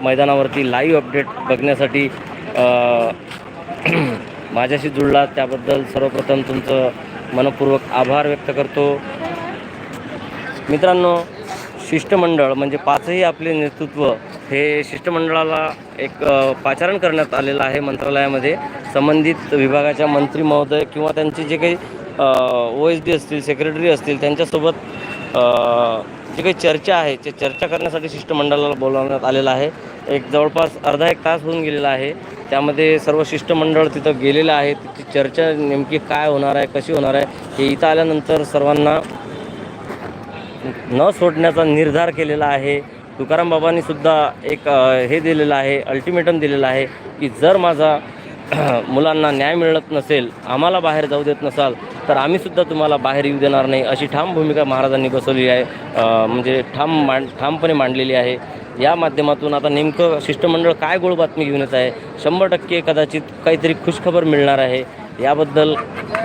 मैदानावरती live update बघण्यासाठी माझ्याशी जुळला. त्याबद्दल सर्वप्रथम तुमचं मनपूर्वक आभार व्यक्त करतो. मित्रांनो शिष्टमंडळ म्हणजे पाचही आपले नेतृत्व हे शिष्टमंडळाला एक पाचारण करण्यात आलेलं आहे मंत्रालयामध्ये. संबंधित विभागाच्या मंत्री महोदय किंवा त्यांचे जे काही ओ एस डी असतील सेक्रेटरी असतील त्यांच्यासोबत जी काही चर्चा आहे ते चर्चा करण्यासाठी शिष्टमंडळाला बोलावण्यात आलेलं आहे. एक जवळपास अर्धा एक तास होऊन गेलेला आहे. त्यामध्ये सर्व शिष्टमंडळ तिथं गेलेलं आहे. तिची चर्चा नेमकी काय होणार आहे कशी होणार आहे हे इथं आल्यानंतर सर्वांना न सोडण्याचा निर्धार केलेला आहे. तुकाराम बाबांनी सुद्धा एक हे दिलेलं आहे अल्टिमेटम दिलेलं आहे की जर माझा मुलांना न्याय मिळत नसेल आम्हाला बाहेर जाऊ देत नसाल तर आम्हीसुद्धा तुम्हाला बाहेर येऊ देणार नाही अशी ठाम भूमिका महाराजांनी बसवली आहे. म्हणजे ठाम मांड ठामपणे मांडलेली आहे. या माध्यमातून आता नेमकं शिष्टमंडळ काय गोळ बातमी घेऊनच आहे? शंभर टक्के कदाचित काहीतरी खुशखबर मिळणार आहे. याबद्दल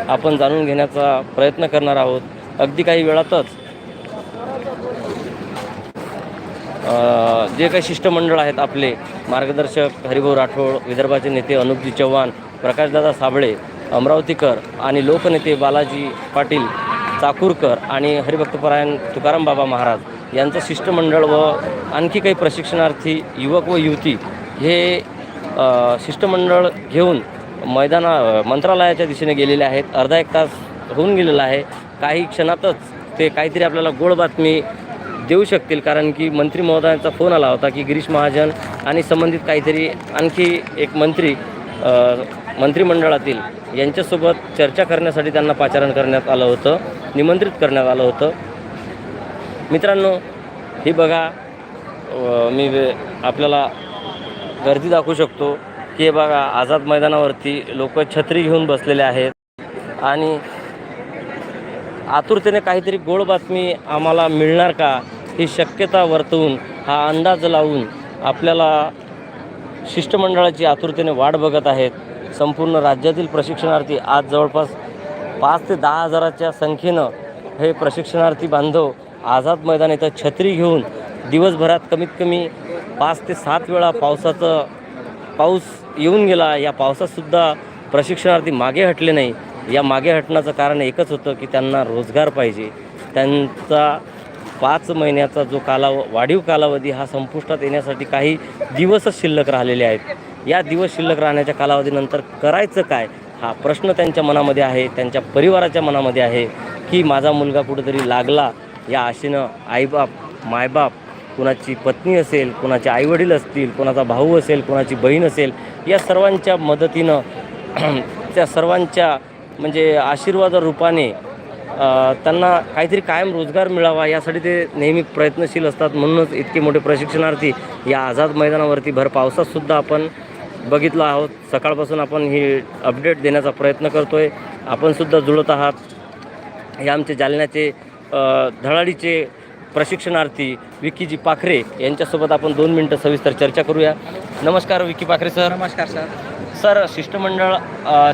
आपण जाणून घेण्याचा प्रयत्न करणार आहोत. अगदी काही वेळातच अ, जे काही शिष्टमंडळ आहेत आपले मार्गदर्शक हरिभाऊ राठोड विदर्भाचे नेते अनुपजी चव्हाण प्रकाशदादा साबळे अमरावतीकर आणि लोकनेते बालाजी पाटील चाकूरकर आणि हरिभक्तपरायण तुकाराम बाबा महाराज यांचं शिष्टमंडळ व आणखी काही प्रशिक्षणार्थी युवक व युवती हे शिष्टमंडळ घेऊन मैदाना मंत्रालयाच्या दिशेने गेलेले आहेत. अर्धा एक तास होऊन गेलेला आहे. काही क्षणातच ते काहीतरी आपल्याला गोड बातमी देऊ शकतील कारण की मंत्री महोदयांचा फोन आला होता की गिरीश महाजन आणि संबंधित काहीतरी आणखी एक मंत्री मंत्रिमंडळातील यांच्यासोबत चर्चा करण्यासाठी त्यांना पाचारण करण्यात आलं होतं निमंत्रित करण्यात आलं होतं. मित्रांनो ही बघा मी वे- आपल्याला गर्दी दाखवू शकतो की हे बघा आझाद मैदानावरती लोक छत्री घेऊन बसलेले आहेत. आणि आतुरतेने काहीतरी गोड बातमी आम्हाला मिळणार का? ही शक्यता वर्तवून हा अंदाज लावून आपल्याला शिष्टमंडळाची आतुरतेने वाट बघत आहेत. संपूर्ण राज्यातील प्रशिक्षणार्थी आज जवळपास पाच ते दहा हजाराच्या संख्येनं हे प्रशिक्षणार्थी बांधव आझाद मैदान इथं छत्री घेऊन दिवसभरात कमीत कमी पाच ते सात वेळा पावसाचं पाऊस येऊन गेला. या पावसातसुद्धा प्रशिक्षणार्थी मागे हटले नाही. या मागे हटण्याचं कारण एकच होतं की त्यांना रोजगार पाहिजे. त्यांचा पाच महिन्याचा जो कालाव वाढीव कालावधी हा संपुष्टात येण्यासाठी काही दिवसच शिल्लक राहिलेले आहेत. या दिवस शिल्लक राहण्याच्या कालावधीनंतर करायचं काय हा प्रश्न त्यांच्या मनामध्ये आहे त्यांच्या परिवाराच्या मनामध्ये आहे की माझा मुलगा कुठेतरी लागला या आशेनं आईबाप मायबाप कुणाची पत्नी असेल कुणाचे आईवडील असतील कुणाचा भाऊ असेल कुणाची बहीण असेल या सर्वांच्या मदतीनं त्या सर्वांच्या म्हणजे आशीर्वाद रूपाने त्यांना काहीतरी कायम रोजगार मिळावा यासाठी ते नेहमी प्रयत्नशील असतात. म्हणूनच इतके मोठे प्रशिक्षणार्थी या आझाद मैदानावरती भर पावसातसुद्धा आपण बघितलं आहोत. सकाळपासून आपण ही अपडेट देण्याचा प्रयत्न करतो आहे आपणसुद्धा जुळत आहात. हे आमचे जालन्याचे धडाडीचे प्रशिक्षणार्थी विकीजी पाखरे यांच्यासोबत आपण दोन मिनटं सविस्तर चर्चा करूया. नमस्कार विकी पाखरे सर. नमस्कार सर. सर शिष्टमंडळ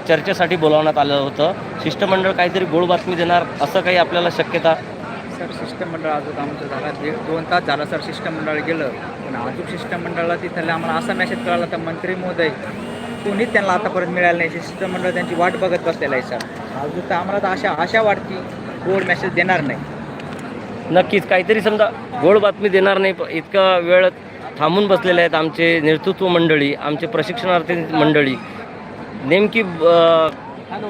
चर्चेसाठी बोलावण्यात आलं होतं. शिष्टमंडळ काहीतरी गोड बातमी देणार असं काही आपल्याला शक्यता? सर शिष्टमंडळ अजून आमचं झाला. दीड दोन तास झाला सर शिष्टमंडळ गेलं. पण अजून शिष्टमंडळाला तिथले आम्हाला असा मेसेज कळाला तर मंत्री महोदय कोणीच त्यांना आतापर्यंत मिळालं नाही. शिष्टमंडळ त्यांची वाट बघत बसलेलं आहे सर. अजून तर आम्हाला तर आशा आशा वाटते गोड मेसेज देणार नाही. नक्कीच. काहीतरी समजा गोड बातमी देणार नाही इतका वेळ थांबून बसलेले आहेत आमचे नेतृत्व मंडळी आमचे प्रशिक्षणार्थी मंडळी. नेमकी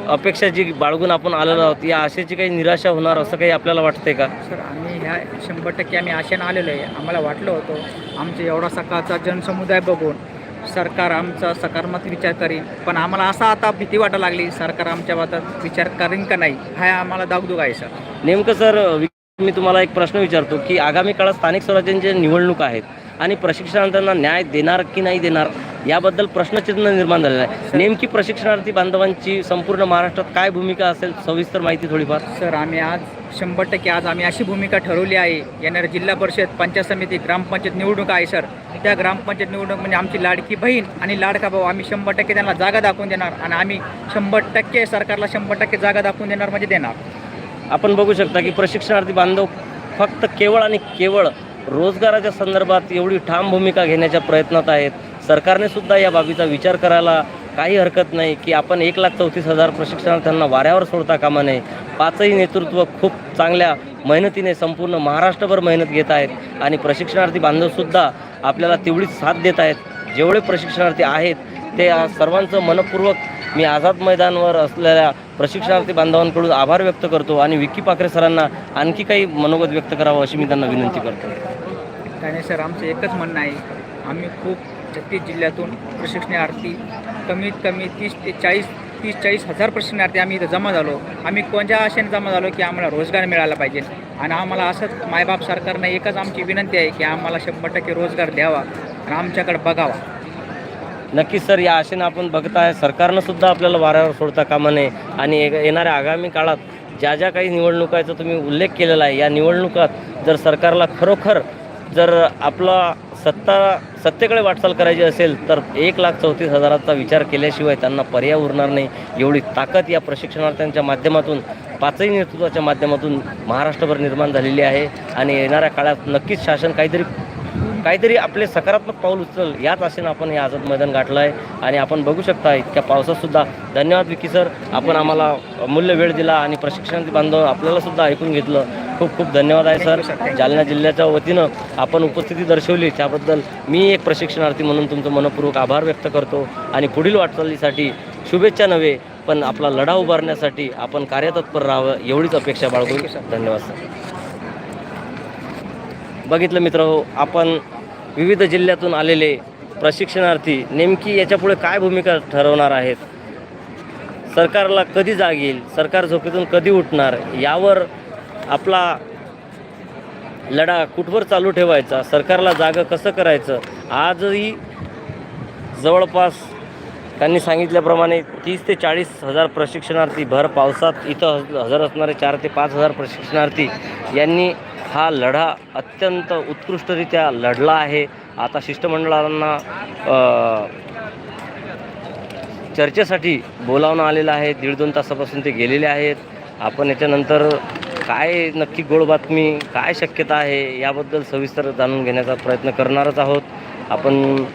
अपेक्षा जी बाळगून आपण आलेलो आहोत या आशेची काही निराशा होणार असं काही आपल्याला वाटतंय का? सर आम्ही ह्या शंभर टक्के आम्ही आशेनं आलेलो आहे. आम्हाला वाटलं होतं आमचा एवढा सकाळचा जनसमुदाय बघून सरकार आमचा सकारात्मक विचार करीन पण आम्हाला असा आता भीती वाटायला लागली सरकार आमच्या बाबतीत विचार करीन का नाही हा आम्हाला दागदुग आहे सर. नेमकं सर मी तुम्हाला एक प्रश्न विचारतो की आगामी काळात स्थानिक स्वराज्यांच्या निवडणूक आहेत आणि प्रशिक्षणार्थ्यांना न्याय देणार की नाही देणार याबद्दल प्रश्नचिन्ह निर्माण झालेलं आहे. नेमकी प्रशिक्षणार्थी बांधवांची संपूर्ण महाराष्ट्रात काय भूमिका असेल सविस्तर माहिती थोडीफार. सर आम्ही आज शंभर टक्के आज आम्ही अशी भूमिका ठरवली आहे. येणाऱ्या जिल्हा परिषद पंचायत समिती ग्रामपंचायत निवडणूक आहे सर. त्या ग्रामपंचायत निवडणूक म्हणजे आमची लाडकी बहीण आणि लाडका भाऊ आम्ही शंभर टक्के त्यांना जागा दाखवून देणार आणि आम्ही शंभर टक्के सरकारला शंभर टक्के जागा दाखवून देणार म्हणजे देणार. आपण बघू शकता की प्रशिक्षणार्थी बांधव फक्त केवळ आणि केवळ रोजगाराच्या संदर्भात एवढी ठाम भूमिका घेण्याच्या प्रयत्नात आहेत. सरकारने सुद्धा या बाबीचा विचार करायला काही हरकत नाही की आपण एक लाख चौतीस हजार प्रशिक्षणार्थ्यांना वाऱ्यावर सोडता कामा नये. पाचही नेतृत्व खूप चांगल्या मेहनतीने संपूर्ण महाराष्ट्रभर मेहनत घेत आहेत आणि प्रशिक्षणार्थी बांधवसुद्धा आपल्याला तेवढीच साथ देत आहेत. जेवढे प्रशिक्षणार्थी आहेत ते सर्वांचं मनपूर्वक मी आझाद मैदानवर असलेल्या प्रशिक्षणार्थी बांधवांकडून आभार व्यक्त करतो आणि विक्की पाखरे सरांना आणखी काही मनोगत व्यक्त करावं अशी मी त्यांना विनंती करतो. काय सर आमचं एकच म्हणणं आहे. आम्ही खूप छत्तीस जिल्ह्यातून प्रशिक्षणार्थी कमीत कमी तीस ते चाळीस तीस चाळीस हजार प्रशिक्षणार्थी आम्ही इथं जमा झालो. आम्ही कोणत्या आशेने जमा झालो की आम्हाला रोजगार मिळाला पाहिजे? आणि आम्हाला असंच मायबाप सरकारनं एकच आमची विनंती आहे की आम्हाला शंभर टक्के रोजगार द्यावा आणि आमच्याकडे बघावा. नक्कीच सर या आशेनं आपण बघत आहे सरकारनं सुद्धा आपल्याला वाऱ्यावर सोडता कामा नये. आणि येणाऱ्या आगामी काळात ज्या ज्या काही निवडणुकाचा तुम्ही उल्लेख केलेला आहे. या निवडणुकात जर सरकारला खरोखर जर आपला सत्ता सत्तेकडे वाटचाल करायची असेल तर एक लाख चौतीस हजाराचा विचार केल्याशिवाय त्यांना पर्याय उरणार नाही. एवढी ताकद या प्रशिक्षणार्थ्यांच्या माध्यमातून पाचही नेतृत्वाच्या माध्यमातून महाराष्ट्रभर निर्माण झालेली आहे. आणि येणाऱ्या काळात नक्कीच शासन काहीतरी काहीतरी आपले सकारात्मक पाऊल उचल याच आशेनं आपण हे आझाद मैदान गाठलं आहे आणि आपण बघू शकता इतक्या पावसातसुद्धा धन्यवाद विकी सर. आपण आम्हाला अमूल्य वेळ दिला आणि प्रशिक्षणार्थी बांधव आपल्याला सुद्धा ऐकून घेतलं. खूप खूप धन्यवाद आहे सर. जालना जिल्ह्याच्या वतीनं आपण उपस्थिती दर्शवली. त्याबद्दल मी एक प्रशिक्षणार्थी म्हणून तुमचं मनपूर्वक आभार व्यक्त करतो. आणि पुढील वाटचालीसाठी शुभेच्छा नव्हे पण आपला लढा उभारण्यासाठी आपण कार्यतत्पर राहावं एवढीच अपेक्षा बाळगून. Sir. धन्यवाद सर. बघितलं मित्र आपण विविध जिल्ह्यातून आलेले प्रशिक्षणार्थी नेमकी याच्यापुढे काय भूमिका ठरवणार आहेत? सरकारला कधी जाग येईल? सरकार झोपेतून कधी उठणार? यावर आपला लढा कुठवर चालू ठेवायचा? सरकारला जागं कसं करायचं? आजही जवळपास त्यांनी सांगितल्याप्रमाणे तीस ते चाळीस हजार प्रशिक्षणार्थी भर पावसात इथं हजर असणारे चार ते पाच हजार प्रशिक्षणार्थी यांनी हा लढा अत्यंत उत्कृष्टरित्या लढला आहे. आता शिष्टमंडळांना चर्चेसाठी बोलावणं आलेलं आहे. दीड दोन तासापासून ते गेलेले आहेत. आपण याच्यानंतर काय नक्की गोड बातमी काय शक्यता आहे याबद्दल सविस्तर जाणून घेण्याचा प्रयत्न करणारच आहोत. आपण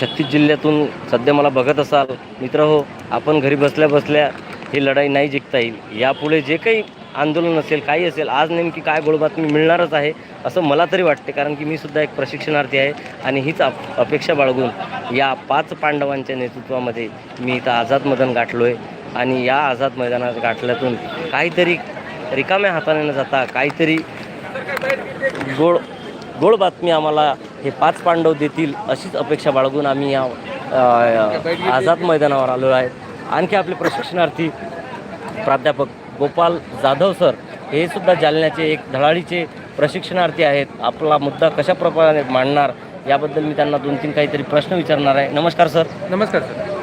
छत्तीस जिल्ह्यातून सध्या मला बघत असाल मित्र हो आपण घरी बसल्या बसल्या ही लढाई नाही जिंकता येईल. यापुढे जे काही आंदोलन असेल काही असेल आज नेमकी काय गोळबातमी मिळणारच आहे असं मला तरी वाटते. कारण की मी सुद्धा एक प्रशिक्षणार्थी आहे आणि हीच अप अपेक्षा बाळगून या पाच पांडवांच्या नेतृत्वामध्ये मी इथं आझाद मैदान गाठलो आहे आणि या आझाद मैदानात गाठल्यातून काहीतरी रिकाम्या हाताने न जाता काहीतरी गोड गोड बातमी आम्हाला हे पाच पांडव देतील अशीच अपेक्षा बाळगून आम्ही या आझाद मैदानावर आलो आहे. आणखी आपले प्रशिक्षणार्थी प्राध्यापक गोपाल जाधव सर हे सुद्धा जालन्याचे एक धडाडीचे प्रशिक्षणार्थी आहेत. आपला मुद्दा कशा प्रकारे मांडणार याबद्दल मी त्यांना दोन तीन काहीतरी प्रश्न विचारणार आहे. नमस्कार सर. नमस्कार सर.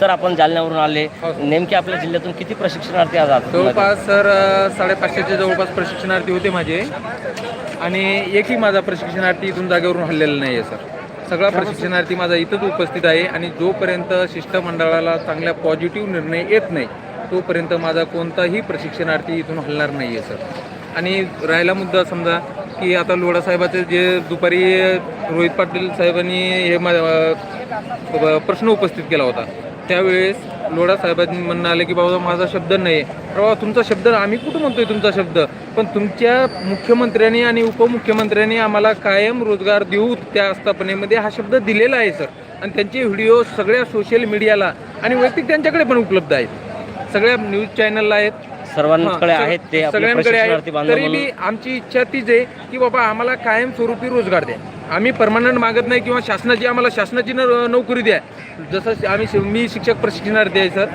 सर आपण जालन्यावरून आले. हो. नेमके आपल्या जिल्ह्यातून किती प्रशिक्षणार्थी आज आहात? जवळपास सर अ, साडेपाचशेच्या जवळपास प्रशिक्षणार्थी होते माझे. आणि एकही माझा प्रशिक्षणार्थी इथून जागेवरून हल्लेला नाही आहे सर. सगळा प्रशिक्षणार्थी माझा इथंच उपस्थित आहे आणि जोपर्यंत शिष्टमंडळाला चांगल्या पॉझिटिव्ह निर्णय येत नाही तोपर्यंत माझा कोणताही प्रशिक्षणार्थी इथून हलणार नाही आहे सर. आणि राहिला मुद्दा समजा की आता लोढा साहेबाचे जे दुपारी रोहित पाटील साहेबांनी हे मा- प्रश्न उपस्थित केला होता त्यावेळेस लोढा साहेबांनी म्हणणं आलं की बाबा माझा शब्द नाही. अरे बाबा तुमचा शब्द आम्ही कुठं म्हणतोय तुमचा शब्द? पण तुमच्या मुख्यमंत्र्यांनी आणि उपमुख्यमंत्र्यांनी आम्हाला कायम रोजगार देऊ त्या आस्थापनेमध्ये हा शब्द दिलेला आहे सर. आणि त्यांचे व्हिडिओ सगळ्या सोशल मीडियाला आणि वैयक्तिक त्यांच्याकडे पण उपलब्ध आहेत. सगळ्या न्यूज चॅनलला आहेत. सर्वांकडे हां, आहेत ते आपले सगळ्यांकडे प्रशिक्षणार्थी आहे बांधव तरी म्हणून. बी आमची इच्छा तीच आहे की बाबा आम्हाला कायमस्वरूपी रोजगार द्या. आम्ही परमनंट मागत नाही किंवा शासनाची आम्हाला शासनाची न- नोकरी द्या. जसं आम्ही शि- मी शिक्षक प्रशिक्षणार्थी आहे सर.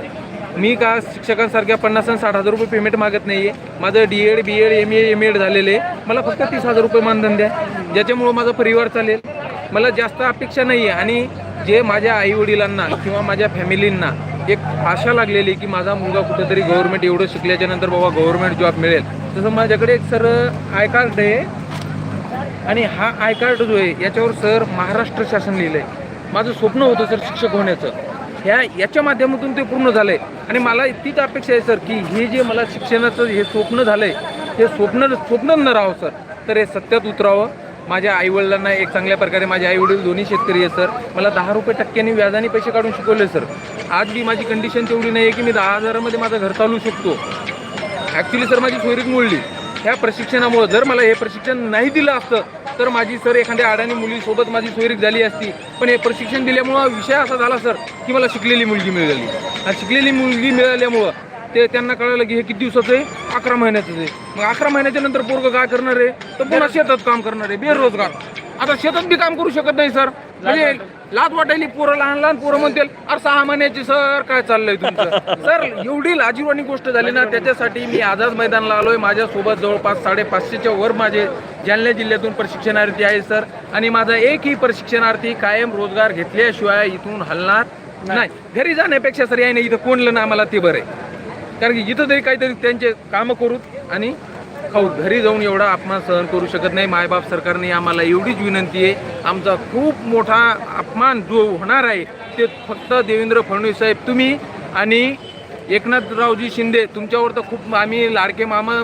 मी का शिक्षकांसारख्या पन्नास आणि साठ हजार रुपये पेमेंट मागत नाही आहे माझं D Ed B Ed M A M Ed झालेलं आहे. मला फक्त तीस हजार रुपये मानधन द्या. ज्याच्यामुळं माझा परिवार चालेल. मला जास्त अपेक्षा नाही आहे आणि जे माझ्या आईवडिलांना किंवा माझ्या फॅमिलींना एक आशा लागलेली की माझा मुलगा कुठेतरी गव्हर्नमेंट एवढं शिकल्याच्या नंतर बाबा गव्हर्नमेंट जॉब मिळेल. तसं माझ्याकडे एक सर आय कार्ड आहे. आणि हा आय कार्ड जो आहे याच्यावर सर महाराष्ट्र शासन लिहिलं आहे माझं स्वप्न होतं सर शिक्षक होण्याचं. ह्या याच्या माध्यमातून ते पूर्ण झालं आहे आणि मला तीच अपेक्षा आहे सर की हे जे मला शिक्षणाचं हे स्वप्न झालं आहे हे स्वप्न स्वप्न न राहावं सर तर हे सत्यात उतरावं. माझ्या आईवडिलांना एक चांगल्या प्रकारे माझे आईवडील दोन्ही शेतकरी आहे सर. मला दहा रुपये टक्क्यांनी व्याजाने पैसे काढून शिकवले सर. आज बी माझी कंडिशन तेवढी नाही आहे की मी दहा हजारामध्ये माझं घर चालू शकतो. ॲक्च्युली सर माझी सोयरीक मोडली. ह्या प्रशिक्षणामुळं जर मला हे प्रशिक्षण नाही दिलं असतं तर माझी सर एखाद्या अडाणी मुलीसोबत माझी सोयरीक झाली असती. पण हे प्रशिक्षण दिल्यामुळं विषय असा झाला सर की मला शिकलेली मुलगी मिळाली. आणि शिकलेली मुलगी मिळाल्यामुळं ते त्यांना कळलं की हे किती दिवसाचं आहे? अकरा महिन्याचं आहे. मग अकरा महिन्याच्या नंतर पोरग काय करणार आहे? तर पुन्हा शेतात काम करणार आहे बेरोजगार. आता शेतात बी काम करू शकत नाही सर. म्हणजे लाज वाटायली पोरं लहान लहान पोरं म्हणतील अरे सहा महिन्याची सर काय चाललंय तुमचं? सर एवढी लाजीवानी गोष्ट झाली ना त्याच्यासाठी मी आझाद मैदानला आलोय. माझ्यासोबत जवळपास साडेपाचशेच्या वर माझे जालना जिल्ह्यातून प्रशिक्षणार्थी आहे सर. आणि माझा एकही प्रशिक्षणार्थी कायम रोजगार घेतल्याशिवाय इथून हलणार नाही. घरी जाण्यापेक्षा सर याने इथं कोणलं ना आम्हाला ते बरं आहे. कारण की इथं तरी काहीतरी त्यांचे कामं करू आणि खाऊ घरी जाऊन एवढा अपमान सहन करू शकत नाही. मायबाप सरकारने आम्हाला एवढीच विनंती आहे. आमचा खूप मोठा अपमान जो होणार आहे ते फक्त देवेंद्र फडणवीस साहेब तुम्ही आणि एकनाथरावजी शिंदे. तुमच्यावर तर खूप आम्ही लाडके मामा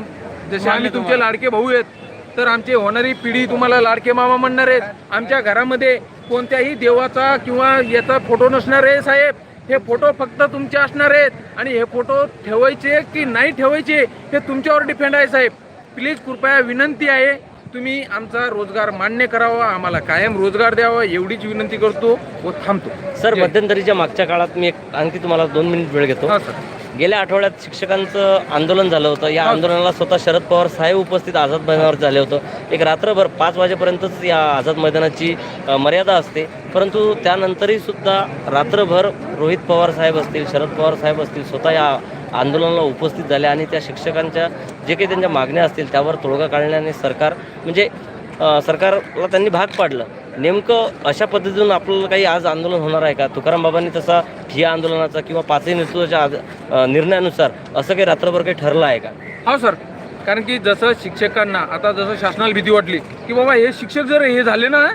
जसे आम्ही तुमचे लाडके भाऊ आहेत तर आमची होणारी पिढी तुम्हाला लाडके मामा म्हणणार आहेत आमच्या घरामध्ये कोणत्याही देवाचा किंवा याचा फोटो नसणार आहे साहेब. हे फोटो फक्त तुमचे असणार आहेत. आणि हे फोटो ठेवायचे की नाही ठेवायचे हे तुमच्यावर डिपेंड आहे साहेब. प्लीज कृपया विनंती आहे तुम्ही आमचा रोजगार मान्य करावा आम्हाला कायम रोजगार द्यावा एवढीच विनंती करतो व थांबतो. सर मध्यंतरीच्या मागच्या काळात मी एक आणखी तुम्हाला दोन मिनिट वेळ घेतो. हा सर. गेल्या आठवड्यात शिक्षकांचं आंदोलन झालं होतं. या आंदोलनाला स्वतः शरद पवार साहेब उपस्थित आझाद मैदानावर झाले होतं. एक रात्रभर पाच वाजेपर्यंतच या आझाद मैदानाची मर्यादा असते. परंतु त्यानंतरही सुद्धा रात्रभर रोहित पवार साहेब असतील शरद पवार साहेब असतील स्वतः या आंदोलनाला उपस्थित झाले आणि त्या शिक्षकांच्या जे काही त्यांच्या मागण्या असतील त्यावर तोडगा काढण्याने सरकार म्हणजे सरकारला त्यांनी भाग पाडलं. नेमकं अशा पद्धतीनं आपल्याला काही आज आंदोलन होणार आहे का? तुकाराम बाबांनी तसा ठिया आंदोलनाचा किंवा पाचही नेतृत्वाच्या आज- निर्णयानुसार असं काही रात्रभर काही ठरलं आहे का? हो सर. कारण की जसं शिक्षकांना आता जसं शासनाला भीती वाटली की बाबा हे शिक्षक जर हे झाले ना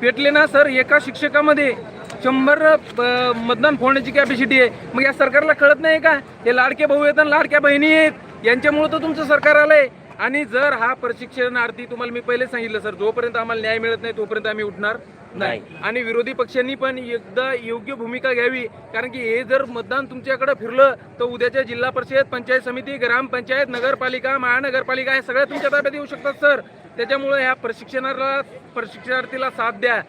पेटले ना सर एका शिक्षकामध्ये शंभर मतदान फोडण्याची कॅपॅसिटी आहे. मग या सरकारला कळत नाही का? हे लाडके भाऊ आहेत आणि लाडक्या बहिणी आहेत. यांच्यामुळे तर तुमचं सरकार आलंय. आणि जर हा प्रशिक्षणार्थी तुम्हाला मी पहिले सांगितलं सर जोपर्यंत आम्हाला न्याय मिळत नाही तोपर्यंत आम्ही उठणार नाही. आणि विरोधी पक्षांनी पण एकदा योग्य भूमिका घ्यावी कारण की हे जर मतदान तुमच्याकडे फिरलं तर उद्याच्या जिल्हा परिषद पंचायत समिती ग्रामपंचायत नगरपालिका महानगरपालिका हे सगळ्या तुमच्या ताब्यात येऊ शकतात सर. त्याच्यामुळे ह्या प्रशिक्षणाला प्रशिक्षणार्थीला साथ द्या.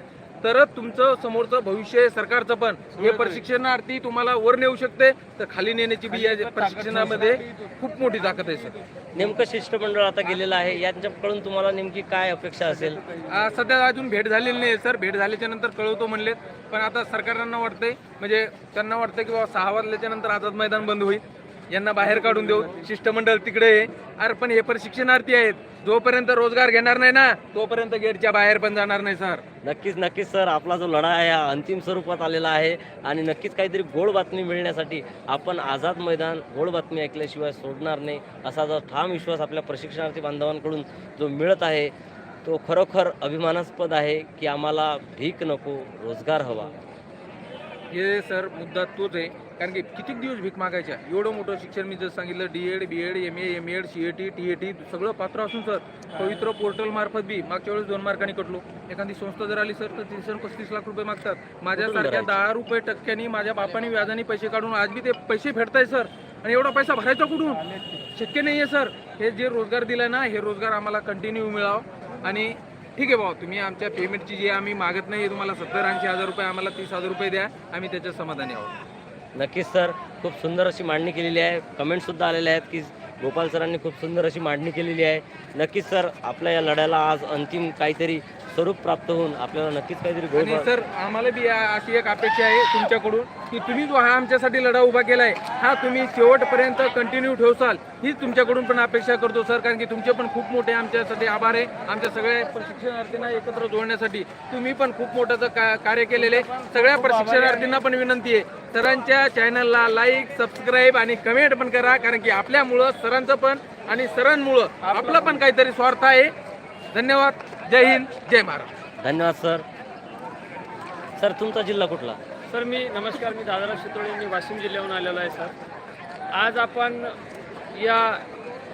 तरच तुमचं समोरचं भविष्य आहे, सरकारचं पण. हे प्रशिक्षणार्थी तुम्हाला वर नेऊ शकते. तर खाली नेण्याची बी या प्रशिक्षणामध्ये खूप मोठी ताकद आहे सर. नेमकं शिष्टमंडळ आता गेलेलं आहे. यांच्याकडून तुम्हाला नेमकी काय अपेक्षा असेल? आ, सध्या अजून भेट झालेली नाही सर. भेट झाल्याच्यानंतर कळवतो म्हणलेत. पण आता सरकारांना वाटतंय म्हणजे त्यांना वाटतं की बाबा सहा वाजल्याच्या नंतर आझाद मैदान बंद होईल. यांना बाहेर काढून देऊ. शिष्टमंडळ तिकडे अरे पण हे प्रशिक्षणार्थी आहेत. जोपर्यंत रोजगार घेणार नाही ना तोपर्यंत गेटच्या बाहेर पण जाणार नाही सर. नक्कीच नक्कीच सर. आपला जो लढा आहे हा अंतिम स्वरूपात आलेला आहे. आणि नक्कीच काहीतरी गोड बातमी मिळण्यासाठी आपण आझाद मैदान गोड बातमी ऐकल्याशिवाय सोडणार नाही असा जो ठाम विश्वास आपल्या प्रशिक्षणार्थी बांधवांकडून जो मिळत आहे तो खरोखर अभिमानास्पद आहे की आम्हाला भीक नको रोजगार हवा. हे सर मुद्दा तोच आहे. कारण की किती दिवस भीक मागायच्या? एवढं मोठं शिक्षण मी जर सांगितलं D Ed B Ed M A M Ed C A T T A T सगळं पात्र असून सर पवित्र पोर्टल मार्फत बी मागच्या वेळेस दोन मार्कांनी कटलो. एखादी संस्था जर आली सर तर तीनशे पस्तीस लाख रुपये मागतात. माझ्यासारख्या दहा रुपये टक्क्यांनी माझ्या बापाने व्याजाने पैसे काढून आज बी ते पैसे फेडताय सर. आणि एवढा पैसा भरायचा कुठून? शक्य नाही आहे सर. हे जे रोजगार दिलाय ना हे रोजगार आम्हाला कंटिन्यू मिळावं. आणि ठीक आहे भाऊ तुम्ही आमच्या पेमेंटची जी आम्ही मागत नाही तुम्हाला सत्तर ऐंशी हजार रुपये आम्हाला तीस हजार रुपये द्या. आम्ही त्याच्या समाधानी आहोत. नक्कीच सर खूप सुंदर अशी मांडणी केलेली आहे. कमेंटसुद्धा आलेले आहेत की गोपाल सरांनी खूप सुंदर अशी मांडणी केलेली आहे. नक्कीच सर आपल्या या लढ्याला आज अंतिम काहीतरी स्वरूप प्राप्त होऊन आपल्याला नक्कीच काहीतरी गोड आणि सर आम्हाला बी अशी एक अपेक्षा आहे तुमच्याकडून की तुम्ही जो हा आमच्यासाठी लढा उभा केलाय हा तुम्ही शेवटपर्यंत कंटिन्यू ठेवसाल हीच तुमच्याकडून पण अपेक्षा करतो सर कारण की तुमचे पण खूप मोठे आमच्यासाठी आभार आहे. आमच्या सगळ्या प्रशिक्षणार्थींना एकत्र जोडण्यासाठी तुम्ही पण खूप मोठं का कार्य केलेले सगळ्या प्रशिक्षणार्थींना पण विनंती आहे. सरांच्या चॅनलला लाईक सबस्क्राईब आणि कमेंट पण करा कारण की आपल्यामुळं सरांचं पण आणि सरांमुळं आपलं पण काहीतरी स्वार्थ आहे. धन्यवाद. जय हिंद जय महाराष्ट्र. धन्यवाद सर. सर तुमचा जिल्हा कुठला? सर मी नमस्कार मी दादाराव शितोळे मी वाशिम जिल्ह्याहून आलेलो आहे सर. आज आपण या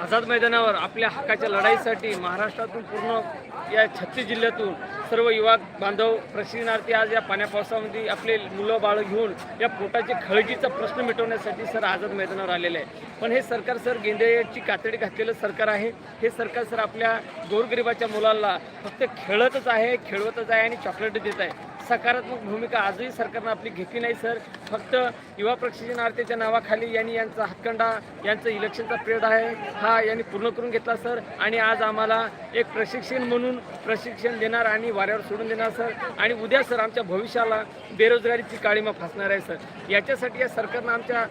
आझाद मैदानावर आपल्या हक्काच्या लढाईसाठी महाराष्ट्रातून पूर्ण या छत्तीस जिल्ह्यातून सर्व युवा बांधव प्रशिक्षणार्थी आज या पाण्या पावसामध्ये आपले मुलं बाळं घेऊन या पोटाच्या खळगीचा प्रश्न मिटवण्यासाठी सर आझाद मैदानावर आलेले आहे पण हे सरकार सर गेंड्याची कातडी घातलेलं सरकार आहे. हे सरकार सर आपल्या गोरगरिबाच्या मुलांना फक्त खेळतच आहे खेळवतच आहे आणि चॉकलेट देत आहे. सकारात्मक भूमिका आजही सरकारनं आपली घेतली नाही सर. फक्त युवा प्रशिक्षणार्थीच्या नावाखाली यांनी यांचा हातखंडा यांचं इलेक्शनचा पिरियड आहे. हा यांनी पूर्ण करून घेतला सर. आणि आज आम्हाला एक प्रशिक्षण म्हणून प्रशिक्षण देणार आणि वाऱ्यावर सोडून देणार सर. आणि उद्या सर आमच्या भविष्याला बेरोजगारीची काळीमा फासणार आहे सर. याच्यासाठी या सरकारनं आमच्या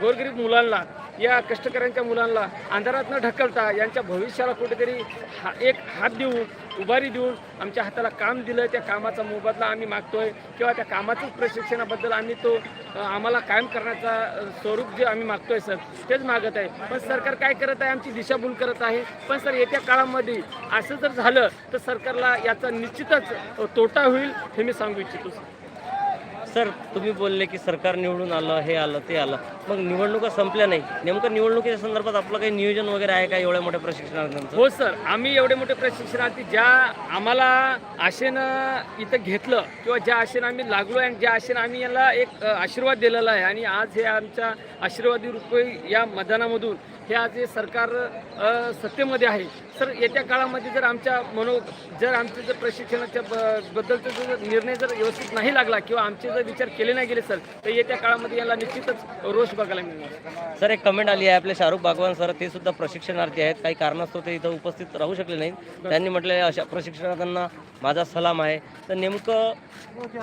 गोरगरीब मुलांना या कष्टकऱ्यांच्या मुलांना अंधारात न ढकलता यांच्या भविष्याला कुठेतरी हा एक हात देऊन उभारी देऊन आमच्या हाताला काम दिलं त्या कामाचा मोबदला आम्ही मागतोय किंवा त्या कामाचं प्रशिक्षणाबद्दल आम्ही तो आम्हाला कायम करण्याचा स्वरूप जे आम्ही मागतोय सर तेच मागत आहे. पण सरकार काय करत आहे आमची दिशाभूल करत आहे. पण सर येत्या काळामध्ये असं जर झालं तर सरकारला याचा निश्चितच तोटा होईल हे मी सांगू इच्छितो सर. सर तुम्ही बोलले की सरकार निवडून आलं हे आलं ते आलं. मग निवडणुका संपल्या नाही. नेमकं निवडणुकीच्या संदर्भात आपलं काही नियोजन वगैरे आहे का एवढ्या मोठ्या प्रशिक्षणार्थ्यांचं हो सर. आम्ही एवढे मोठे प्रशिक्षणार्थी ज्या आम्हाला आशेनं इथं घेतलं किंवा ज्या आशेनं आम्ही लागलो आहे आणि ज्या आशेनं आम्ही याला एक आशीर्वाद दिलेला आहे आणि आज हे आमच्या आशीर्वादी रुपये या मैदानामधून हे आज हे सरकार सत्तेमध्ये आहे. सर येत्या काळामध्ये जर आमच्या मनो जर आमचे जर प्रशिक्षणाच्या बद्दलचा जर निर्णय जर व्यवस्थित नाही लागला किंवा आमचे जर विचार केले नाही गेले सर तर येत्या काळामध्ये याला निश्चितच रोष बघायला मिळणार. सर एक कमेंट आली आहे आपले शाहरुख बागवान सर ते सुद्धा प्रशिक्षणार्थी आहेत काही कारणास्तव ते इथं उपस्थित राहू शकले नाहीत. त्यांनी म्हटले अशा प्रशिक्षणार्थ्यांना माझा सलाम आहे. तर नेमकं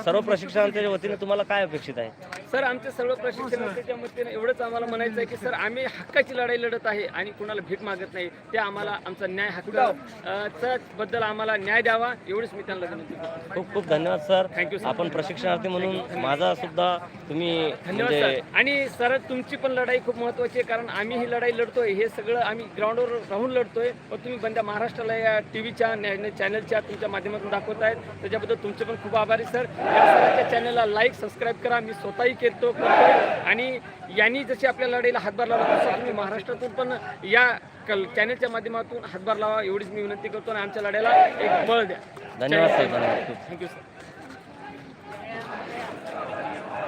सर्व प्रशिक्षणार्थीच्या वतीने तुम्हाला काय अपेक्षित आहे? सर आमच्या सर्व प्रशिक्षणार्थीच्या मतीने एवढंच आम्हाला म्हणायचं आहे की सर आम्ही हक्काची लढाई लढत आहे आणि कुणाला भीक मागत नाही ते आम्हाला आमचा न्याय हक्कबद्दल आम्हाला न्याय द्यावा एवढीच मी त्यांना विनंती करतो. खूप खूप धन्यवाद सर. Sir. आपण प्रशिक्षणार्थी म्हणून माझा सुद्धा तुम्ही धन्यवाद म्हणजे सर आणि सर तुमची पण लढाई खूप महत्वाची आहे कारण आम्ही ही लढाई लढतोय. हे सगळं आम्ही ग्राउंडवर राहून लढतोय. व तुम्ही बंद्या महाराष्ट्राला या टी व्हीच्या चॅनलच्या तुमच्या माध्यमातून दाखवत आहेत. त्याच्याबद्दल तुमचे पण खूप आभारी सर या सरांच्या चॅनलला लाईक सबस्क्राईब करा. मी स्वतःही करतो करतोय. आणि यांनी जशी आपल्या लढाईला हातभार लावला तसा तुम्ही महाराष्ट्रातून पण या कल चॅनलच्या माध्यमातून हातभार लावा एवढीच मी विनंती करतो आणि आमच्या लढाईला एक बळ द्या. धन्यवाद सर धन्यवाद. खूप थँक्यू सर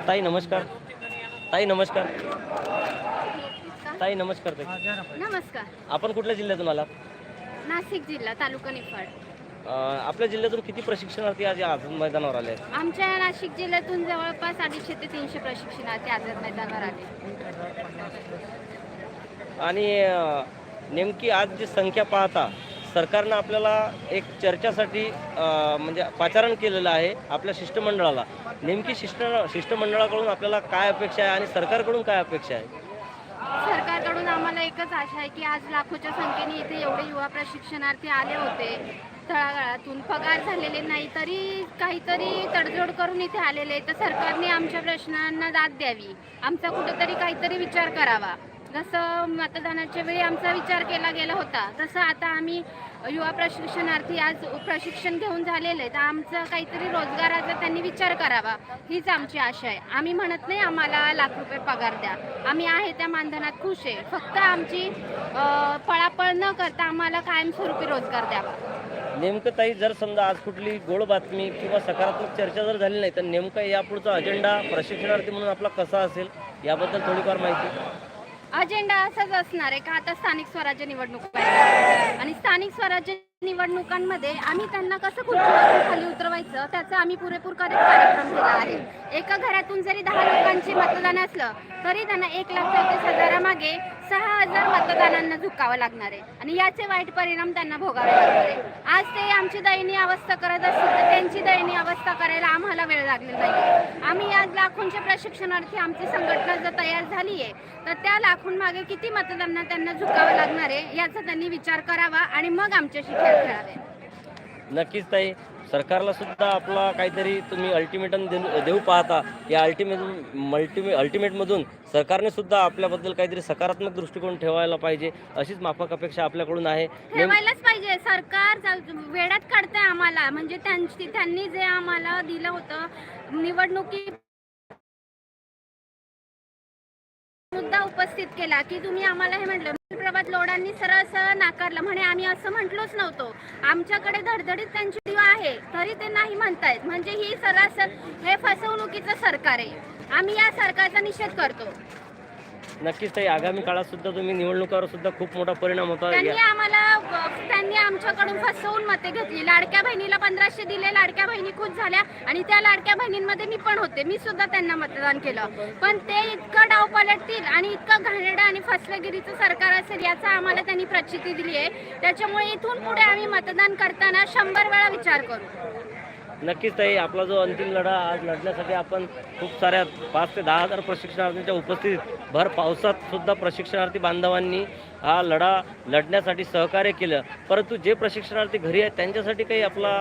ताई नमस्कार. ताई नमस्कार. ताई नमस्कार ताई. नमस्कार. आपण कुठल्या जिल्ह्यातून आलात? नाशिक जिल्हा तालुका निफाड. आपल्या जिल्ह्यातून किती प्रशिक्षणार्थी आज या आझाद मैदानावर आले आहेत? आमच्या नाशिक जिल्ह्यातून जवळपास अडीचशे ते तीनशे प्रशिक्षणार्थी आझाद मैदानावर आले. आणि अं, नेमकी आज जी संख्या पाहता सरकारनं आपल्याला एक चर्चासाठी अं, म्हणजे पाचारण केलेलं आहे आपल्या शिष्टमंडळाला. नेमकी शिष्ट शिष्टमंडळाकडून आपल्याला काय अपेक्षा आहे आणि सरकारकडून काय अपेक्षा आहे? सरकारकडून आम्हाला एकच आशा आहे की आज लाखोच्या संख्येने इथे एवढे युवा प्रशिक्षणार्थी आले होते. तळागाळातून पगार झालेले नाही तरी काहीतरी तडजोड करून इथे आलेले तर सरकारने आमच्या प्रश्नांना दाद द्यावी. आमचा कुठेतरी काहीतरी विचार करावा. जसं मतदानाच्या वेळी आमचा विचार केला गेला होता. तसं आता आम्ही युवा प्रशिक्षणार्थी आज प्रशिक्षण घेऊन झालेले तर आमचं काहीतरी रोजगाराचा त्यांनी विचार करावा. हीच आमची आशा आहे. आम्ही म्हणत नाही आम्हाला लाख रुपये पगार द्या. आम्ही आहे त्या मानधनात खुश आहे. फक्त आमची पळापळ न करता आम्हाला कायमस्वरूपी रोजगार द्यावा. नेमकं ताई जर समजा आज कुठली गोड बातमी किंवा सकारात्मक चर्चा जर झाली नाही तर नेमका यापुढचा अजेंडा प्रशिक्षणार्थी म्हणून आपला कसा असेल याबद्दल थोडीफार माहिती. अजेंडा असाच असणार आहे का? आता स्थानिक स्वराज्य निवडणूक आणि स्थानिक स्वराज्य निवडणुकांमध्ये आम्ही त्यांना कसं खुर्चीवरून खाली उतरवायचं त्याचा आम्ही पुरेपूर कार्यक्रम केला आहे. एका घरातून जरी दहा लोकांची मतदान असलं तरी त्यांना एक लाख चौतीस हजारामागे सहा हजार मतदानांना झुकावं लागणार आहे. आणि याचे वाईट परिणाम त्यांना भोगावे लागणार आहे. आज ते आमची दयनीय अवस्था करत असतील तर त्यांची दयनीय अवस्था करायला आम्हाला वेळ लागली नाही. आम्ही आज लाखोंचे प्रशिक्षणार्थी आमची संघटना जर तयार झाली आहे तर त्या लाखोंमागे किती मतदारांना त्यांना झुकावं लागणार आहे याचा त्यांनी विचार करावा आणि मग आमच्याशी खेळ खेळावे. नक्कीच ताई. सरकारला सुद्धा आपला काहीतरी तुम्ही अल्टिमेटम देऊ देऊ पाहता. या अल्टिमेट मल्टिमे अल्टिमेटमधून सरकारने सुद्धा आपल्याबद्दल काहीतरी सकारात्मक दृष्टिकोन ठेवायला पाहिजे अशीच माफक अपेक्षा आपल्याकडून आहे. ठेवायलाच पाहिजे. सरकार वेळात काढतंय आम्हाला. म्हणजे त्यांची त्यांनी जे आम्हाला दिलं होतं निवडणुकी मुद्दा उपस्थित केला की तुम्ही आम्हाला हे म्हटलं प्रभात लोडांनी सरळ सरळ नाकारलं. म्हणे आम्ही असं म्हटलोच नव्हतो. आमच्याकडे धडधडीत त्यांची व्हिडिओ आहे तरी ते नाही म्हणतायत. म्हणजे ही सरासर हे फसवणुकीचं सरकार आहे. आम्ही या सरकारचा निषेध करतो. नक्कीच ताई आगामी काळात सुद्धा तुम्ही निवडणुकावर सुद्धा खूप मोठा परिणाम होता. त्यांनी या- आम्हाला त्यांनी आमच्याकडून फसवून मते घेतली. लाडक्या बहिणीला पंधराशे दिले लाडक्या बहिणी खुश झाल्या आणि त्या लाडक्या बहिणींमध्ये मी पण होते. मी सुद्धा त्यांना मतदान केलं. पण ते इतकं डाव पलटतील आणि इतकं घाणेरडं आणि फसवेगिरीचं सरकार असेल याचा आम्हाला त्यांनी प्रचिती दिली आहे त्याच्यामुळे इथून पुढे आम्ही मतदान करताना शंभर वेळा विचार करू. नक्कीच ताई आपला जो अंतिम लढा आज लढण्यासाठी आपण खूप साऱ्या पाच ते दहा हजार प्रशिक्षणार्थींच्या उपस्थितीत भर पावसात सुद्धा प्रशिक्षणार्थी बांधवांनी हा लढा लढण्यासाठी सहकार्य केलं. परंतु जे प्रशिक्षणार्थी घरी आहेत त्यांच्यासाठी काही आपला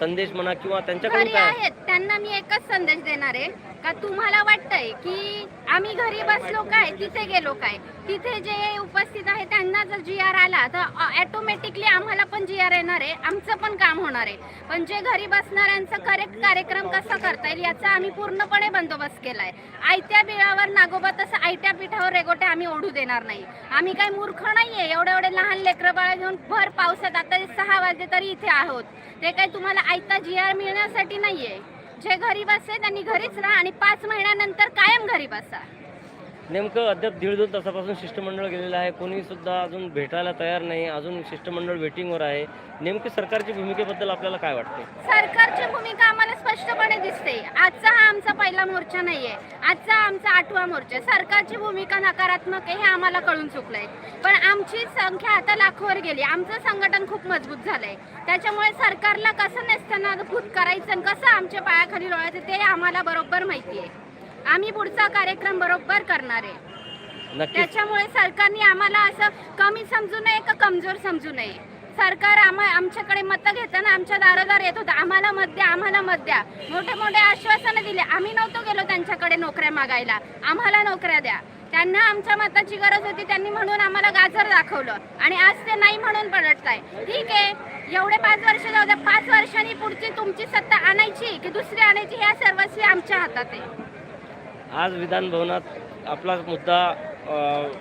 संदेश म्हणा किंवा त्यांच्याकडून घरी काय? आहेत. त्यांना मी एकच संदेश देणार आहे. का तुम्हाला वाटतंय की आम्ही घरी बसलो काय? तिथे गेलो काय? तिथे जे उपस्थित आहे त्यांना जर जी आर आला तर ऑटोमॅटिकली आम्हाला पण जी आर येणार आहे. आमचं पण काम होणार आहे. पण जे घरी बसणाऱ्यांचा करेक्ट कार्यक्रम कसा करता येईल याचा आम्ही पूर्णपणे बंदोबस्त केलाय. आयत्या बिळावर नागोबा तसं आयत्या पिठावर रेगोटे आम्ही ओढू देणार नाही. आम्ही काही मूर्ख नाहीये. एवढे एवढे लहान लेकरं बाळा घेऊन भर पावसात आता सहा वाजले तरी इथे आहोत. ते काही तुम्हाला आयता जी आर मिळण्यासाठी नाहीये. जे घरी बसले त्यांनी घरीच राहा आणि पाच महिन्यानंतर कायम घरी बसा. नेमकं अद्याप दीड दोन तासापासून शिष्टमंडळ गेलेलं आहे. कोणीसुद्धा अजून भेटायला तयार नाही. अजून शिष्टमंडळ वेटिंगवर आहे. नेमकी सरकारची भूमिकेबद्दल आपल्याला काय वाटते सरकारची भूमिका आम्हाला स्पष्टपणे दिसते. आजचा हा आमचा पहिला मोर्चा नाहीये. आजचा आमचा आठवा मोर्चा. आहे. सरकारची भूमिका नकारात्मक आहे हे आम्हाला कळून चुकलंय. पण आमची संख्या आता लाखोवर गेली. आमचं संघटन खूप मजबूत झालंय. त्याच्यामुळे सरकारला कसं नेस्तनाभूत करायचं आणि कसं आमच्या पायाखाली लोळायचं ते आम्हाला बरोबर माहिती आहे आम्ही पुढचा कार्यक्रम बरोबर करणार आहे. त्याच्यामुळे सरकारने आम्हाला असं कमी समजू नये का कमजोर समजू नये. सरकार आम्हा आमच्याकडे मतं घेताना आमच्या दारोदार येत होतं. आम्हाला मत द्या आम्हाला मत द्या. मोठे मोठे आश्वासनं दिले. आम्ही नव्हतो गेलो त्यांच्याकडे नोकऱ्या मागायला. आम्हाला नोकऱ्या द्या. त्यांना आमच्या मताची गरज होती. त्यांनी म्हणून आम्हाला गाजर दाखवलं. आणि आज ते नाही म्हणून पलटताय. ठीक आहे. एवढे पाच वर्ष जाऊ द्या. पाच वर्षांनी पुढची तुमची सत्ता आणायची की दुसरी आणायची ह्या सर्वस्वी आमच्या हातात आहे. आज विधान भवनात आपला मुद्दा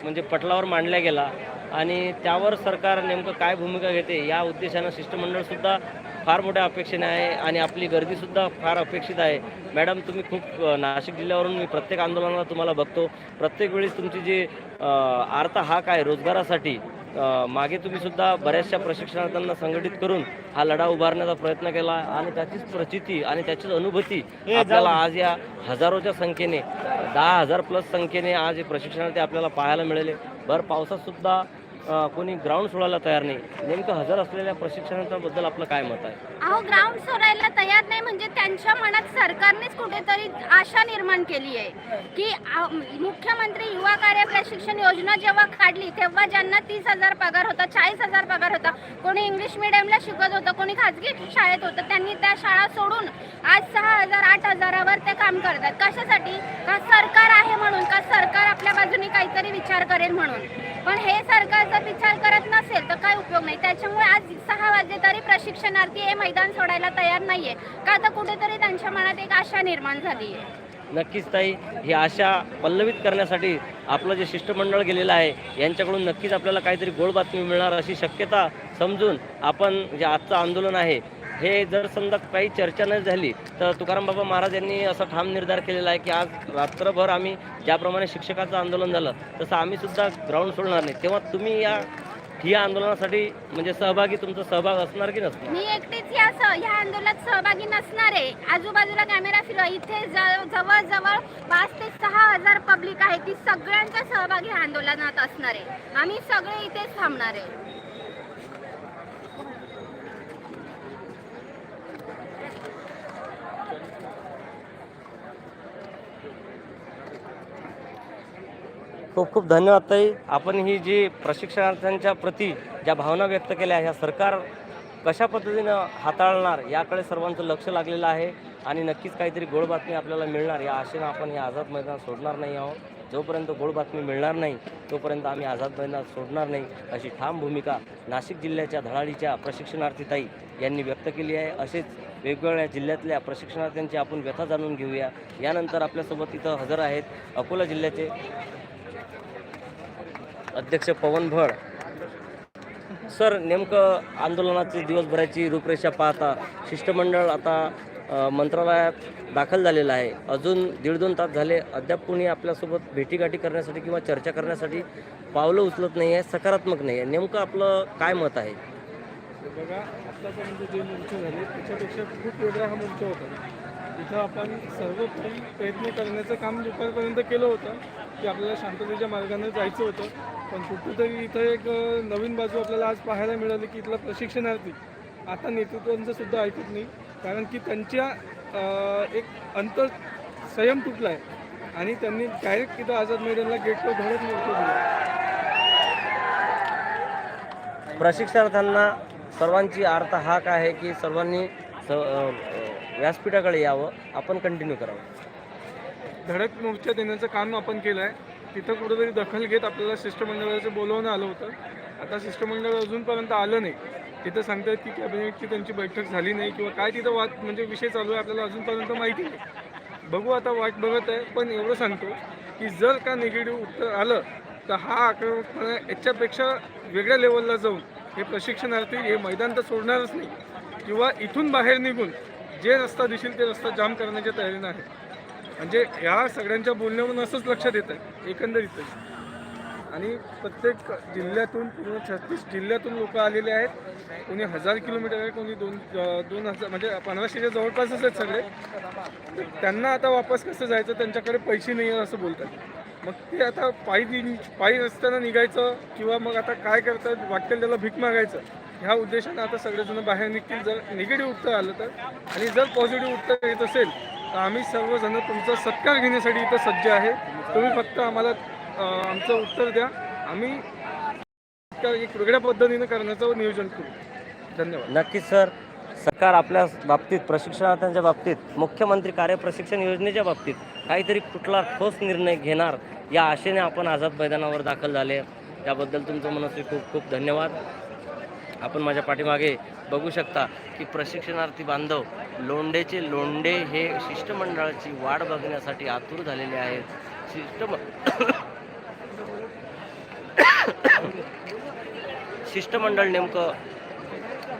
म्हणजे पटलावर मांडला गेला आणि त्यावर सरकार नेमकं काय भूमिका घेते या उद्देशानं शिष्टमंडळसुद्धा फार मोठ्या अपेक्षेने आहे आणि आपली गर्दीसुद्धा फार अपेक्षित आहे. मॅडम तुम्ही खूप नाशिक जिल्ह्यावरून मी प्रत्येक आंदोलनाला तुम्हाला बघतो. प्रत्येक वेळेस तुमची जी आर्ता हाक आहे रोजगारासाठी मागे तुम्ही सुद्धा बऱ्याचशा प्रशिक्षणार्थ्यांना संघटित करून हा लढा उभारण्याचा प्रयत्न केला आणि त्याचीच प्रचिती आणि त्याचीच अनुभूती आपल्याला आज या हजारोच्या संख्येने दहा हजार प्लस संख्येने आज हे प्रशिक्षणार्थी आपल्याला पाहायला मिळाले. भर पावसात सुद्धा कोणी ग्राउंड सोडायला तयार नाही. नेमकं हजर असलेल्या प्रशिक्षणाबद्दल आपलं काय मत आहे? अहो ग्राउंड सोडायला तयार नाही म्हणजे त्यांच्या मनात सरकारनेच कुठेतरी आशा निर्माण केली आहे की मुख्यमंत्री युवा कार्य प्रशिक्षण योजना जेव्हा काढली तेव्हा ज्यांना तीस हजार पगार होता चाळीस हजार पगार होता कोणी इंग्लिश मिडियमला शिकत होतं कोणी खाजगी शाळेत होतं त्यांनी त्या शाळा सोडून आज सहा हजार आठ हजारावर ते काम करतात. कशासाठी? का सरकार आहे म्हणून का सरकार आपल्या बाजूने काहीतरी विचार करेल म्हणून? पण हे सरकार जर विचार करत नसेल तर काय उपयोग नाही. त्याच्यामुळे आज सहा वाजले तरी प्रशिक्षणार्थी हे मैदान सोडायला तयार नाहीये. का तर कुठेतरी त्यांच्या मनात एक आशा निर्माण झाली आहे. नक्कीच ताई ही आशा पल्लवित करण्यासाठी आपलं जे शिष्टमंडळ गेलेलं आहे यांच्याकडून नक्कीच आपल्याला काहीतरी गोड बातमी मिळणार अशी शक्यता समजून आपण जे आजचं आंदोलन आहे हे जर समजा काही चर्चा नाही झाली तर तुकाराम बाबा महाराज यांनी असा ठाम निर्धार केलेला आहे की आज रात्रभर आम्ही ज्याप्रमाणे शिक्षकाचं आंदोलन झालं तसं आम्ही सुद्धा ग्राउंड सोडणार नाही. तेव्हा तुम्ही या या आंदोलनासाठी म्हणजे सहभागी तुमचा सहभाग असणार की नसणार? मी एकटीच या ह्या आंदोलनात सहभागी नसणार आहे. आजूबाजूला कॅमेरा फिरवा. इथे जवळ जवळजवळ पाच ते सहा हजार पब्लिक आहे. ती सगळ्यांचा सहभागी आंदोलनात असणार आहे. आम्ही सगळे इथेच थांबणार आहे. खूप खूप धन्यवाद ताई. आपण ही जी प्रशिक्षणार्थ्यांच्या प्रती ज्या भावना व्यक्त केल्या ह्या सरकार कशा पद्धतीनं हाताळणार याकडे सर्वांचं लक्ष लागलेलं आहे आणि नक्कीच काहीतरी गोड बातमी आपल्याला मिळणार. या आशेनं आपण हे आझाद मैदान सोडणार नाही आहोत. जोपर्यंत गोड बातमी मिळणार नाही तोपर्यंत आम्ही आझाद मैदान सोडणार नाही अशी ठाम भूमिका नाशिक जिल्ह्याच्या धडाडीच्या प्रशिक्षणार्थी ताई यांनी व्यक्त केली आहे. असेच वेगवेगळ्या जिल्ह्यातल्या प्रशिक्षणार्थ्यांची आपण व्यथा जाणून घेऊया. यानंतर आपल्यासोबत इथं हजर आहेत अकोला जिल्ह्याचे अध्यक्ष पवन भड. सर नेमकं आंदोलनाची दिवसभराची रूपरेषा पाहता शिष्टमंडळ आता मंत्रालयात दाखल झालेलं आहे. अजून दीड दोन तास झाले अद्याप कोणी आपल्यासोबत भेटीगाठी करण्यासाठी किंवा चर्चा करण्यासाठी पावलं उचलत नाही आहे सकारात्मक नाही आहे नेमकं आपलं काय मत आहे? बघा आत्तापर्यंत जे मोर्चे झाले त्याच्यापेक्षा खूप वेगळा हा मोर्चा होता. इथं आपण सर्व प्रयत्न करण्याचं काम दुपारपर्यंत केलं होतं. की आपल्याला शांततेच्या मार्गाने जायचं होतं. पण कुठेतरी इथं एक नवीन बाजू आपल्याला आज पाहायला मिळाली की इथला प्रशिक्षणार्थी आता नेतृत्वांचं सुद्धा ऐकत नाही. कारण की त्यांच्या एक अंतर संयम तुटला आहे आणि त्यांनी डायरेक्ट इथं आझाद मैदानला गेटवर धडक मोर्चा दिला. प्रशिक्षणार्थ्यांना सर्वांची अर्थ हाक आहे की सर्वांनी स व्यासपीठाकडे यावं. आपण कंटिन्यू करावं. धडक मोर्चा देण्याचं काम आपण केलं आहे तिथं कुठेतरी दखल घेत आपल्याला शिष्टमंडळाचं बोलवणं आलं होतं. आता शिष्टमंडळ अजूनपर्यंत आलं नाही. तिथं सांगतात की कॅबिनेटची त्यांची बैठक झाली नाही किंवा काय तिथं वाद म्हणजे विषय चालू आहे आपल्याला अजूनपर्यंत माहिती नाही. बघू आता वाट बघत आहे पण एवढं सांगतो की जर का निगेटिव्ह उत्तर आलं तर हा आक्रमकपणा याच्यापेक्षा वेगळ्या लेवलला जाऊन हे प्रशिक्षणार्थी हे मैदान तर सोडणारच नाही. किंवा इथून बाहेर निघून जे रस्ता दिसेल ते रस्ता जाम करण्याच्या तयारीनं आहे म्हणजे ह्या सगळ्यांच्या बोलण्यावरून असंच लक्षात येतं आहे एकंदरीतच. आणि प्रत्येक जिल्ह्यातून पूर्ण छत्तीस जिल्ह्यातून लोक आलेले आहेत. कोणी हजार किलोमीटर आहे कोणी दोन दोन हजार म्हणजे पंधराशेच्या जवळपासच आहेत सगळे. त्यांना आता वापस कसं जायचं त्यांच्याकडे पैसे नाही आहे असं बोलतात. मग ते आता पायी पायी रस्त्यानं निघायचं किंवा मग आता काय करतात वाटेल त्याला भीक मागायचं ह्या उद्देशानं आता सगळेजण बाहेर निघतील. जर निगेटिव्ह उत्तर आलं तर आणि जर पॉझिटिव्ह उत्तर येत असेल तर आम्ही सर्वजण तुमचा सत्कार घेण्यासाठी इथं सज्ज आहे. तुम्ही फक्त आम्हाला आमचं उत्तर द्या. आम्ही सत्कार एक वेगळ्या पद्धतीनं करण्याचं नियोजन करू. धन्यवाद. नक्कीच सर. सरकार आपल्या बाबतीत प्रशिक्षणार्थ्यांच्या बाबतीत मुख्यमंत्री कार्य प्रशिक्षण योजनेच्या बाबतीत काहीतरी कुठला ठोस निर्णय घेणार या आशेने आपण आझाद मैदानावर दाखल झाले. त्याबद्दल तुमचं मनस्वी खूप खूप धन्यवाद. आपण माझ्या पाठीमागे बघू शकता की प्रशिक्षणार्थी बांधव लोंडेचे लोंडे हे शिष्टमंडळाची वाढ बघण्यासाठी आतुर झालेले आहेत. शिष्टम शिष्टमंडळ नेमकं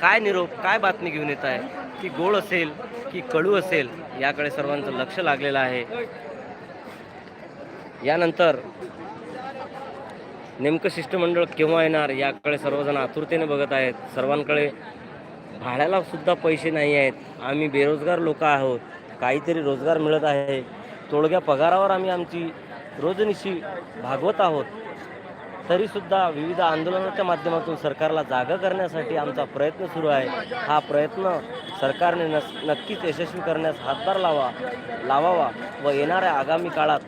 काय निरोप काय बातमी घेऊन येत आहे? की गोड असेल की कडू असेल याकडे सर्वांचं लक्ष लागलेलं आहे. यानंतर नेमकं शिष्टमंडळ केव्हा येणार याकडे सर्वजण आतुरतेने बघत आहेत. सर्वांकडे भाड्याला सुद्धा पैसे नाही आहेत. आम्ही बेरोजगार लोक आहोत. काहीतरी रोजगार मिळत आहे. तोडग्या पगारावर आम्ही आमची रोजनिशी भागवत आहोत. तरीसुद्धा विविध आंदोलनाच्या माध्यमातून सरकारला जागा करण्यासाठी आमचा प्रयत्न सुरू आहे. हा प्रयत्न सरकारने नस नक्कीच यशस्वी करण्यास हातभार लावा लावावा व येणाऱ्या आगामी काळात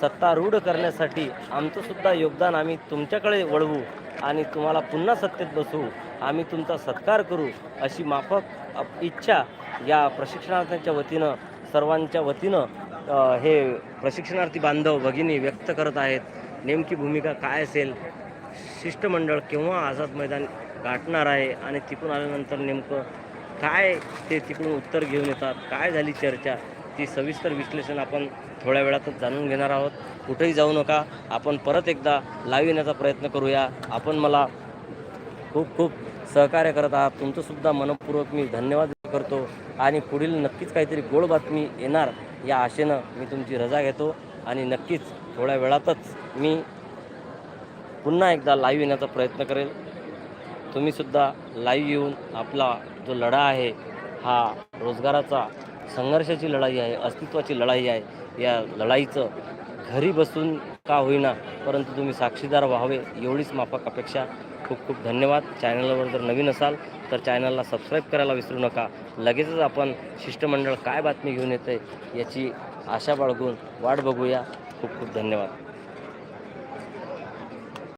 सत्तारूढ करण्यासाठी आमचंसुद्धा योगदान आम्ही तुमच्याकडे वळवू आणि तुम्हाला पुन्हा सत्तेत बसवू. आम्ही तुमचा सत्कार करू अशी माफक अप- इच्छा या प्रशिक्षणार्थ्यांच्या वतीनं सर्वांच्या वतीनं हे प्रशिक्षणार्थी बांधव भगिनी व्यक्त करत आहेत. नेमकी भूमिका काय असेल? शिष्टमंडळ केव्हा आझाद मैदान गाठणार आहे? आणि तिकडून आल्यानंतर नेमकं काय ते तिकडून उत्तर घेऊन येतात? काय झाली चर्चा? ती सविस्तर विश्लेषण आपण थोड्या वेळातच जाणून घेणार आहोत. कुठेही जाऊ नका. आपण परत एकदा लाईव्ह येण्याचा प्रयत्न करूया. आपण मला खूप खूप सहकार्य करत आहात. तुमचंसुद्धा मनपूर्वक मी धन्यवाद करतो आणि पुढील नक्कीच काहीतरी गोड बातमी येणार या आशेनं मी तुमची रजा घेतो आणि नक्कीच थोड्या वेळातच मी पुन्हा एकदा लाईव्ह येण्याचा प्रयत्न करेल. तुम्हीसुद्धा लाईव्ह येऊन आपला जो लढा आहे हा रोजगाराचा संघर्षाची लढाई आहे अस्तित्वाची लढाई आहे या लढाईचं घरी बसून का होईना परंतु तुम्ही साक्षीदार व्हावे एवढीच माफक अपेक्षा खूप खूप धन्यवाद. चॅनलवर जर नवीन असाल तर चॅनलला सबस्क्राईब करायला विसरू नका. लगेचच आपण शिष्टमंडळ काय बातमी घेऊन येते याची आशा बाळगून वाट बघूया. खूप खूप धन्यवाद.